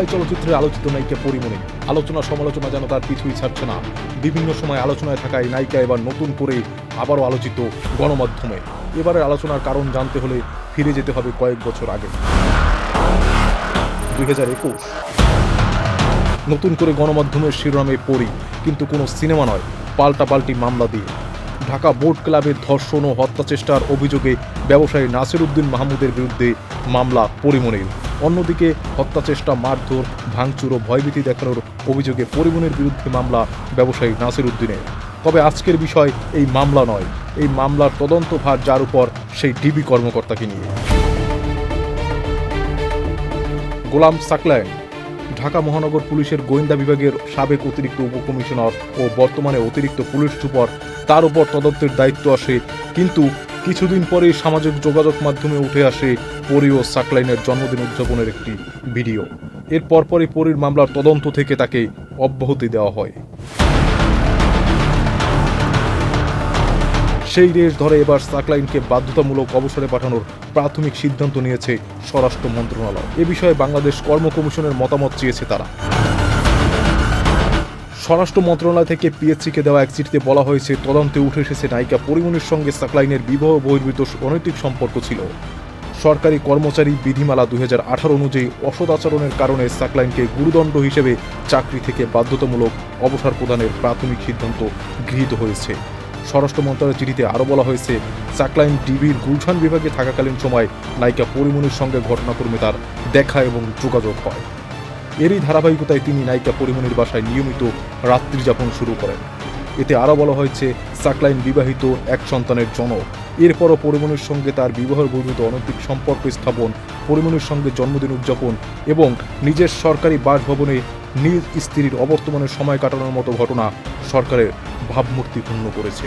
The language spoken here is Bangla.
ঢাকায় চলচ্চিত্রে আলোচিত নায়িকা পরিমণি। আলোচনা সমালোচনা যেন তার কিছুই ছাড়ছে না। বিভিন্ন সময় আলোচনায় থাকা এই নায়িকা এবার নতুন করে আবারও আলোচিত গণমাধ্যমে। এবারের আলোচনার কারণ জানতে হলে ফিরে যেতে হবে কয়েক বছর আগে। দুই হাজার একুশ। নতুন করে গণমাধ্যমের শিরোনামে পড়ি, কিন্তু কোনো সিনেমা নয়, পাল্টাপাল্টি মামলা দিয়ে। ঢাকা বোট ক্লাবের ধর্ষণ ও হত্যা চেষ্টার অভিযোগে ব্যবসায়ী নাসির উদ্দিন মাহমুদের বিরুদ্ধে মামলা পরিমণির। অন্যদিকে হত্যা চেষ্টা, মারধর, ভাঙচুর ও ভয়ভীতি দেখানোর অভিযোগে পরিমণির বিরুদ্ধে মামলা ব্যবসায়ী নাসির উদ্দিনের। তবে আজকের বিষয় এই মামলা নয়। এই মামলার তদন্ত ভার যার উপর সেই ডিবি কর্মকর্তাকে নিয়ে। গোলাম সাকলায়ন, ঢাকা মহানগর পুলিশের গোয়েন্দা বিভাগের সাবেক অতিরিক্ত উপকমিশনার ও বর্তমানে অতিরিক্ত পুলিশ সুপার, তার উপর তদন্তের দায়িত্ব আসে কিন্তু কিছুদিন পরেই সামাজিক যোগাযোগ মাধ্যমে উঠে আসে পরি ও সাকলাইনের জন্মদিন উদযাপনের একটি ভিডিও। এর পরপরই পরীর মামলার তদন্ত থেকে তাকে অব্যাহতি দেওয়া হয়। সেই রেশ ধরে এবার সাকলাইনকে বাধ্যতামূলক অবসরে পাঠানোর প্রাথমিক সিদ্ধান্ত নিয়েছে স্বরাষ্ট্র মন্ত্রণালয়। এ বিষয়ে বাংলাদেশ কর্ম কমিশনের মতামত চেয়েছে তারা। স্বরাষ্ট্র মন্ত্রণালয় থেকে পিএসসিকে দেওয়া এক চিঠিতে বলা হয়েছে, তদন্তে উঠে এসেছে নায়িকা পরিমণির সঙ্গে সাকলাইনের বিবাহ বহির্ভূত অনৈতিক সম্পর্ক ছিল। সরকারি কর্মচারী বিধিমালা দু হাজার আঠারো অনুযায়ী অসৎ আচরণের কারণে সাকলাইনকে গুরুদণ্ড হিসেবে চাকরি থেকে বাধ্যতামূলক অবসর প্রদানের প্রাথমিক সিদ্ধান্ত গৃহীত হয়েছে। স্বরাষ্ট্র মন্ত্রণালয়ের চিঠিতে আরও বলা হয়েছে, সাকলাইন ডিবির গুলশান বিভাগে থাকাকালীন সময় নায়িকা পরিমণির সঙ্গে ঘটনাক্রমে তার দেখা এবং যোগাযোগ হয়। এরই ধারাবাহিকতায় তিনি নায়িকা পরিমণির বাসায় নিয়মিত রাত্রি যাপন শুরু করেন। এতে আরও বলা হয়েছে, সাকলাইন বিবাহিত এক সন্তানের জনক এরপরও পরিমণির সঙ্গে তার বিবাহের বর্ধিত অনৈতিক সম্পর্ক স্থাপন পরিমণির সঙ্গে জন্মদিন উদযাপন এবং নিজের সরকারি বাসভবনে নিজ স্ত্রীর অবর্তমানের সময় কাটানোর মতো ঘটনা সরকারের ভাবমূর্তি ক্ষুণ্ণ করেছে।